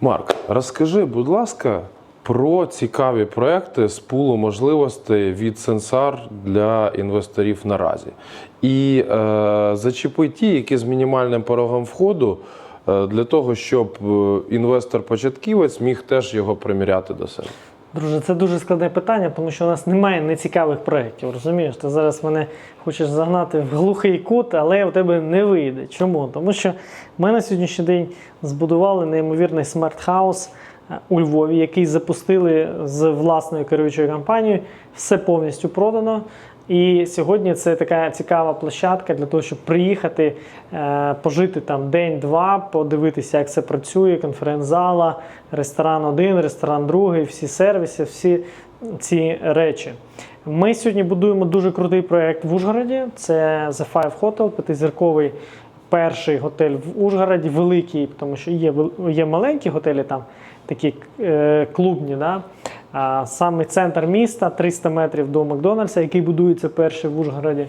Марк, розкажи, будь ласка, про цікаві проекти з пулу можливостей від Сенсар для інвесторів наразі. І е, зачепи ті, які з мінімальним порогом входу, е, для того, щоб е, інвестор-початківець міг теж його приміряти до себе. Друже, це дуже складне питання, тому що у нас немає нецікавих проєктів. Розумієш, ти зараз мене хочеш загнати в глухий кут, але у тебе не вийде. Чому? Тому що ми на сьогоднішній день збудували неймовірний смарт-хаус е, у Львові, який запустили з власною керуючою компанією. Все повністю продано. І сьогодні це така цікава площадка для того, щоб приїхати, е, пожити там день-два, подивитися, як це працює, конференц-зала, ресторан один, ресторан другий, всі сервіси, всі ці речі. Ми сьогодні будуємо дуже крутий проєкт в Ужгороді. Це The Five Hotel, п'ятизірковий перший готель в Ужгороді, великий, тому що є, є маленькі готелі там, такі е, клубні. Да? Саме центр міста, 300 метрів до Макдональдса, який будується перший в Ужгороді.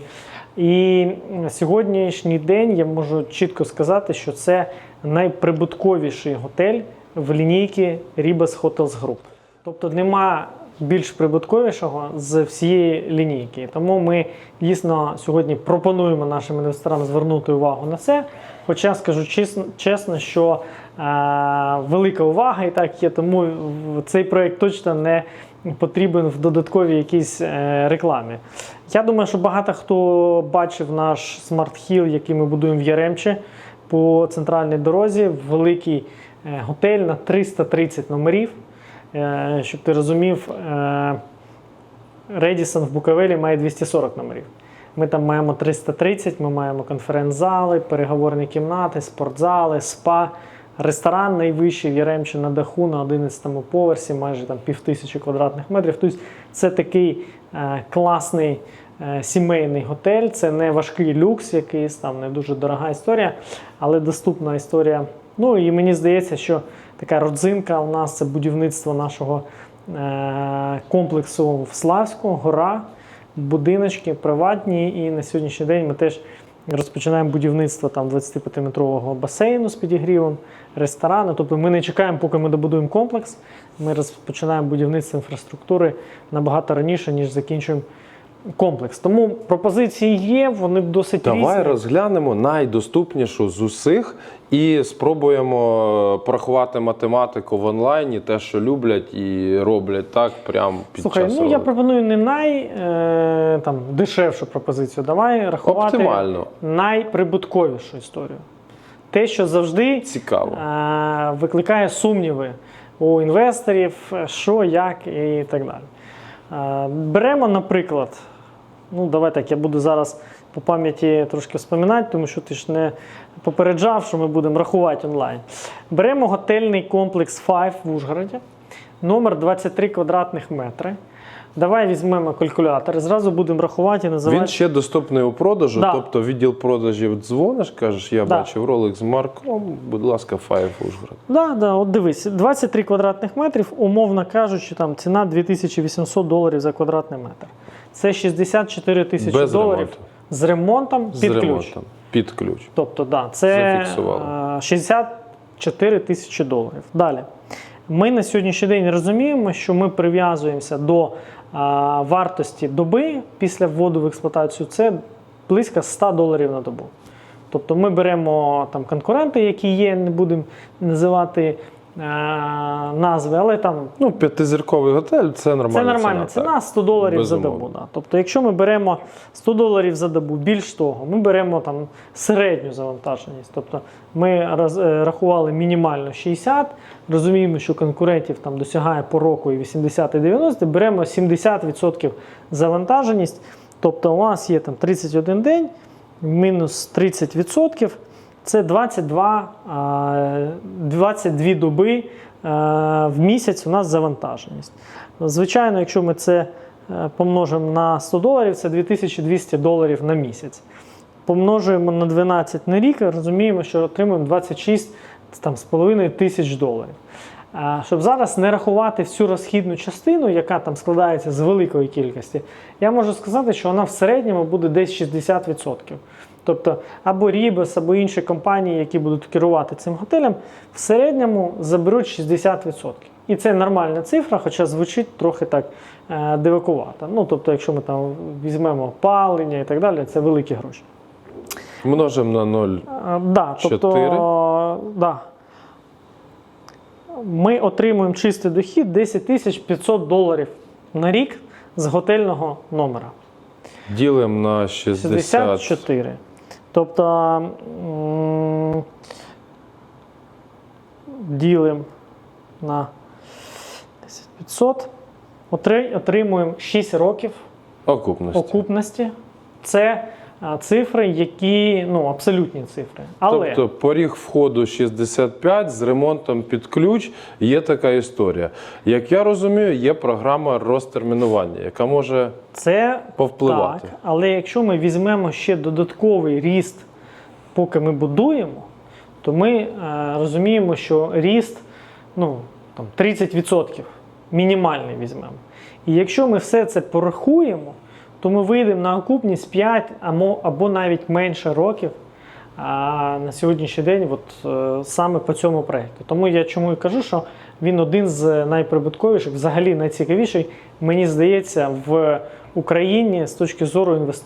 І м, сьогоднішній день я можу чітко сказати, що це найприбутковіший готель в лінійці Ribas Hotels Group. Тобто нема більш прибутковішого з всієї лінійки. Тому ми дійсно сьогодні пропонуємо нашим інвесторам звернути увагу на це. Хоча скажу чесно, що велика увага і так є, тому цей проект точно не потрібен в додатковій якійсь е, рекламі. Я думаю, що багато хто бачив наш смарт-хіл, який ми будуємо в Яремче по центральній дорозі, великий е, готель на 330 номерів. Е, Щоб ти розумів, Редісон в Буковелі має 240 номерів. Ми там маємо 330, ми маємо конференц-зали, переговорні кімнати, спортзали, спа, ресторан найвищий в Яремчі на даху на 11-му поверсі, майже там півтисячі квадратних метрів. Тобто це такий е, класний е, сімейний готель. Це не важкий люкс, якийсь там не дуже дорога історія, але доступна історія. Ну і мені здається, що така родзинка у нас це будівництво нашого е, комплексу в Славську, гора, будиночки приватні. І на сьогоднішній день ми теж розпочинаємо будівництво там 25-метрового басейну з підігрівом, ресторану. Тобто ми не чекаємо, поки ми добудуємо комплекс. Ми розпочинаємо будівництво інфраструктури набагато раніше, ніж закінчуємо комплекс. Тому пропозиції є, вони досить Давай різні. розглянемо найдоступнішу з усіх і спробуємо е, порахувати математику в онлайні, те, що люблять і роблять так, прямо під Слухай, час ну я пропоную не най е, там, дешевшу пропозицію. Давай рахувати Оптимально. найприбутковішу історію. Те, що завжди Цікаво. е, викликає сумніви у інвесторів, що, як і так далі. Е, беремо, наприклад, ну давай так, я буду зараз по пам'яті трошки вспоминати, тому що ти ж не попереджав, що ми будемо рахувати онлайн. Беремо готельний комплекс 5 в Ужгороді, номер 23 квадратних метри. Давай візьмемо калькулятор і зразу будемо рахувати і називати. Він ще доступний у продажу, Да. тобто відділ продажів дзвониш, кажеш, я Да. бачив ролик з Марком, будь ласка, Файв Ужгород. Да, да, от дивись, 23 квадратних метрів, умовно кажучи, там ціна 2800 доларів за квадратний метр. Це 64 тисячі доларів ремонту. з ремонтом З під ключ. ремонтом. Під ключ. Тобто, да, це Зафіксували. е, 64 тисячі доларів. Далі. Ми на сьогоднішній день розуміємо, що ми прив'язуємося до е, вартості доби після вводу в експлуатацію. Це близько 100 доларів на добу. Тобто ми беремо там конкуренти, які є, не будемо називати назви, але там Ну, п'ятизірковий готель це нормальна це нормальна ціна. ціна 100 доларів за Безумовно. добу. Да. Тобто, якщо ми беремо 100 доларів за добу, більш того, ми беремо там середню завантаженість. Тобто ми роз, е, рахували мінімально 60, розуміємо, що конкурентів там досягає по року і 80 і 90, беремо 70% завантаженість. Тобто у нас є там 31 день, мінус 30%. Це 22, 22 доби е, в місяць у нас завантаженість. Звичайно, якщо ми це е, помножимо на 100 доларів, це 2200 доларів на місяць. Помножуємо на 12 на рік, розуміємо, що отримуємо 26 там, з половиною тисяч доларів. Щоб зараз не рахувати всю розхідну частину, яка там складається з великої кількості, я можу сказати, що вона в середньому буде десь 60%. Тобто або Рібес, або інші компанії, які будуть керувати цим готелем, в середньому заберуть 60%. І це нормальна цифра, хоча звучить трохи так е, дивакувато. Ну, тобто, якщо ми там візьмемо палення і так далі, це великі гроші. Множимо на 0. Е, Да, тобто, да. Ми отримуємо чистий дохід 10 тисяч 500 доларів на рік з готельного номера. Ділимо на 60. 64. Тобто ділимо на 10 500, отримуємо 6 років Окупності. окупності. Це цифри, які ну, абсолютні цифри. Але Тобто поріг входу 65 з ремонтом під ключ є така історія. Як я розумію, є програма розтермінування, яка може це повпливати. так. Але якщо ми візьмемо ще додатковий ріст, поки ми будуємо, то ми е, розуміємо, що ріст ну, там, 30% мінімальний візьмемо. І якщо ми все це порахуємо, то ми вийдемо на окупність 5 або, навіть менше років а, на сьогоднішній день, от, е, саме по цьому проєкту. Тому я чому і кажу, що він один з найприбутковіших, взагалі найцікавіший, мені здається, в Україні з точки зору інвест...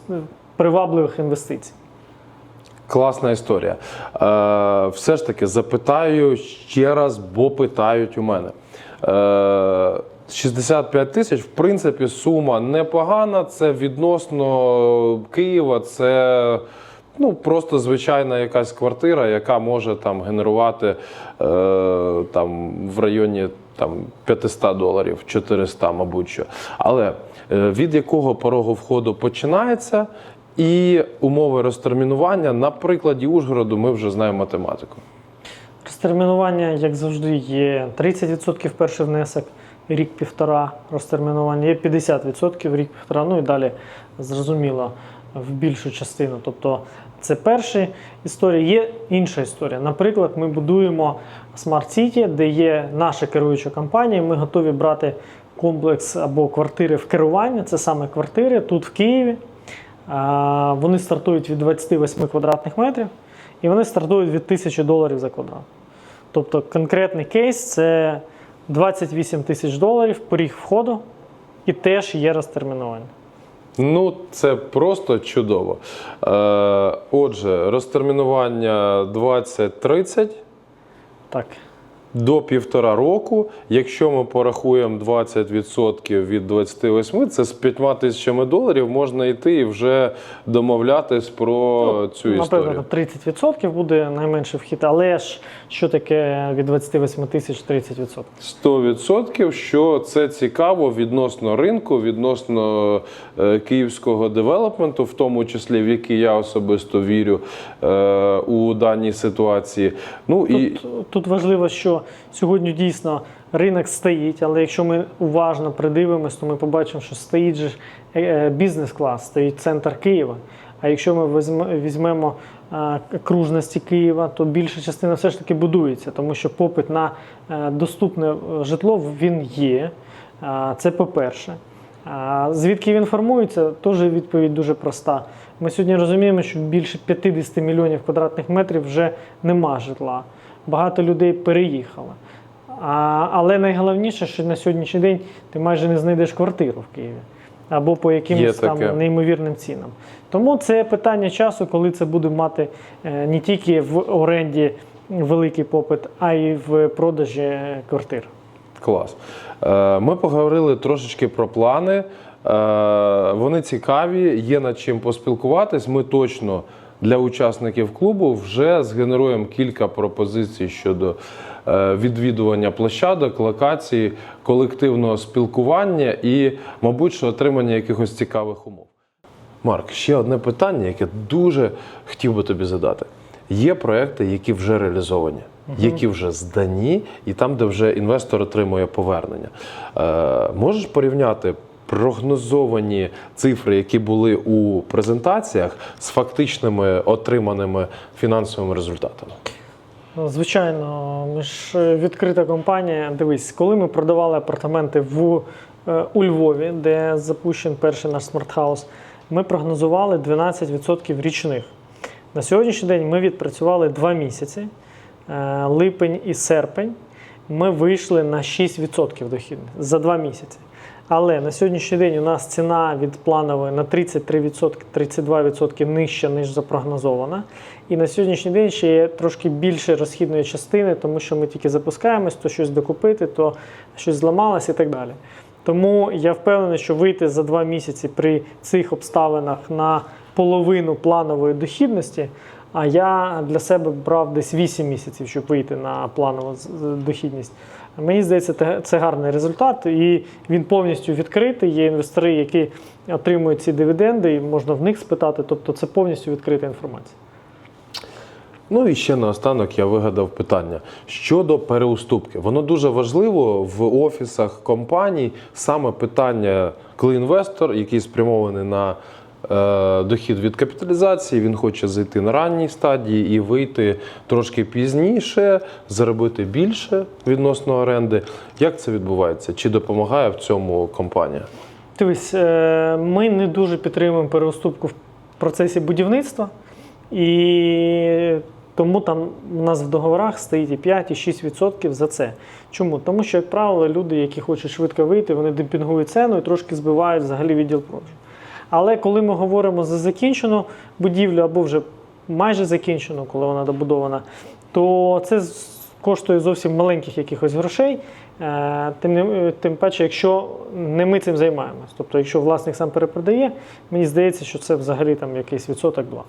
привабливих інвестицій. Класна історія. Е, все ж таки запитаю ще раз, бо питають у мене. Е, 65 тисяч, в принципі, сума непогана. Це відносно Києва, це ну, просто звичайна якась квартира, яка може там генерувати е, там, в районі там, 500 доларів, 400, мабуть. що. Але е, від якого порогу входу починається, і умови розтермінування на прикладі Ужгороду ми вже знаємо математику. Розтермінування, як завжди, є 30% перший внесок, рік-півтора розтермінування, є 50% рік-півтора, ну і далі зрозуміло в більшу частину. Тобто це перша історія. Є інша історія. Наприклад, ми будуємо Smart City, де є наша керуюча компанія. Ми готові брати комплекс або квартири в керування. Це саме квартири тут в Києві. Вони стартують від 28 квадратних метрів і вони стартують від 1000 доларів за квадрат. Тобто конкретний кейс це 28 тисяч доларів поріг входу і теж є розтермінування. Ну, це просто чудово. Е, отже, розтермінування 20-30 Так. До півтора року. Якщо ми порахуємо 20% від 28, це з 5 тисячами доларів можна йти і вже домовлятись про цю історію. Напевно, 30% буде найменший вхід, але ж що таке від 28 тисяч 30%? 100%, що це цікаво відносно ринку, відносно е, київського девелопменту, в тому числі в який я особисто вірю е, у даній ситуації. Ну і Тут, тут важливо, що сьогодні дійсно ринок стоїть, але якщо ми уважно придивимось, то ми побачимо, що стоїть же е, е, бізнес-клас, стоїть центр Києва. А якщо ми візьмемо е, кружності Києва, то більша частина все ж таки будується, тому що попит на доступне житло він є. Це по-перше. Звідки він формується, теж відповідь дуже проста. Ми сьогодні розуміємо, що більше 50 мільйонів квадратних метрів вже нема житла. Багато людей переїхало. А, але найголовніше, що на сьогоднішній день ти майже не знайдеш квартиру в Києві або по якимось там неймовірним цінам. Тому це питання часу, коли це буде мати е, не тільки в оренді великий попит, а й в продажі квартир. Клас. Е, Ми поговорили трошечки про плани. Е, Вони цікаві, є над чим поспілкуватись. Ми точно для учасників клубу вже згенеруємо кілька пропозицій щодо е, відвідування площадок, локацій, колективного спілкування і, мабуть, що отримання якихось цікавих умов. Марк, ще одне питання, яке дуже хотів би тобі задати. Є проекти, які вже реалізовані, які вже здані, і там, де вже інвестор отримує повернення. Е, можеш порівняти прогнозовані цифри, які були у презентаціях, з фактичними отриманими фінансовими результатами? Звичайно, ми ж е, відкрита компанія. Дивись, коли ми продавали апартаменти в, е, у Львові, де запущений перший наш смартхаус, ми прогнозували 12% річних. На сьогоднішній день ми відпрацювали два місяці, е, липень і серпень. Ми вийшли на 6% дохідних за два місяці. Але на сьогоднішній день у нас ціна від планової на 33%, 32% нижча, ніж запрогнозована. І на сьогоднішній день ще є трошки більше розхідної частини, тому що ми тільки запускаємось, то щось докупити, то щось зламалось і так далі. Тому я впевнений, що вийти за два місяці при цих обставинах на половину планової дохідності. А я для себе брав десь 8 місяців, щоб вийти на планову дохідність. Мені здається, це гарний результат, і він повністю відкритий. Є інвестори, які отримують ці дивіденди, і можна в них спитати. Тобто це повністю відкрита інформація. Ну і ще наостанок я вигадав питання щодо переуступки. Воно дуже важливо в офісах компаній. Саме питання, коли інвестор, який спрямований на дохід від капіталізації, він хоче зайти на ранній стадії і вийти трошки пізніше, заробити більше відносно оренди. Як це відбувається? Чи допомагає в цьому компанія? Дивись, е, ми не дуже підтримуємо переуступку в процесі будівництва, і тому там у нас в договорах стоїть і 5, і 6% за це. Чому? Тому що, як правило, люди, які хочуть швидко вийти, вони демпінгують ціну і трошки збивають взагалі відділ продажу. Але коли ми говоримо за закінчену будівлю або вже майже закінчену, коли вона добудована, то це коштує зовсім маленьких якихось грошей. Е, Тим, тим паче, якщо не ми цим займаємось. Тобто, якщо власник сам перепродає, мені здається, що це взагалі там якийсь відсоток два.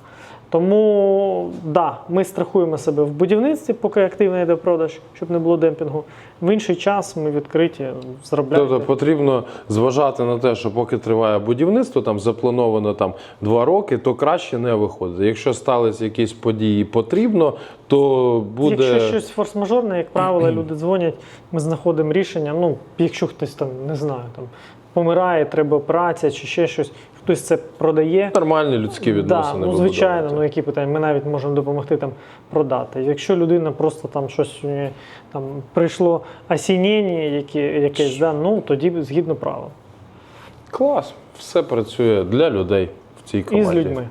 Тому да, ми страхуємо себе в будівництві, поки активно йде продаж, щоб не було демпінгу. В інший час ми відкриті заробляємо. Тобто потрібно зважати на те, що поки триває будівництво, там заплановано там два роки, то краще не виходить. Якщо сталися якісь події потрібно, то буде Якщо щось форс-мажорне, як правило, люди дзвонять, ми знаходимо рішення. Ну, якщо хтось там не знаю, там помирає, треба операція чи ще щось, хтось це продає. нормальні людські відносини. Да, ну, звичайно, ну які питання, ми навіть можемо допомогти там продати. Якщо людина просто там щось у неї, там прийшло осінення, яке, якесь, да, ну тоді згідно правил. Клас, все працює для людей в цій І з людьми.